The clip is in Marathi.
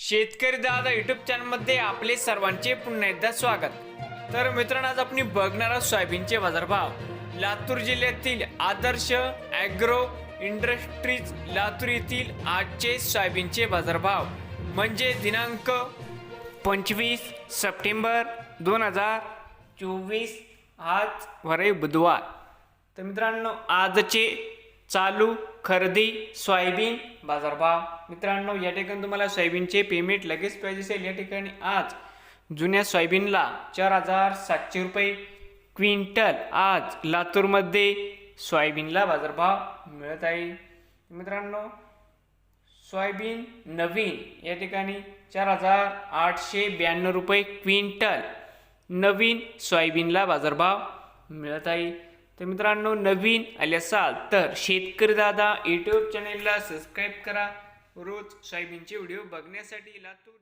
शेतकरी दादा युट्यूब चॅनलमध्ये आपले सर्वांचे पुन्हा एकदा स्वागत. तर मित्रांनो आज आपण बघणार आहोत सोयाबीनचे बाजारभाव. लातूर जिल्ह्यातील आदर्श ॲग्रो इंडस्ट्रीज लातूर येथील आजचे सोयाबीनचे बाजारभाव. म्हणजे दिनांक पंचवीस सप्टेंबर दोन हजार चोवीस आज वरे बुधवार. तर मित्रांनो आजचे चालू खरेदी सोयाबीन बाजारभाव. मित्रांनो या ठिकाणी तुम्हाला सोयाबीनचे पेमेंट लगेच पाहिजे असेल. या ठिकाणी आज जुन्या सोयाबीनला चार हजार सातशे रुपये क्विंटल आज लातूरमध्ये सोयाबीनला बाजारभाव मिळत आहे. मित्रांनो सोयाबीन नवीन या ठिकाणी चार हजार आठशे ब्याण्णव रुपये क्विंटल नवीन सोयाबीनला बाजारभाव मिळत आहे. तर मित्रांनो नवीन आले असाल तर शेतकरी दादा यूट्यूब चॅनेलला सबस्क्राईब करा. रोज सोयाबीनचे व्हिडिओ बघण्यासाठी लातूर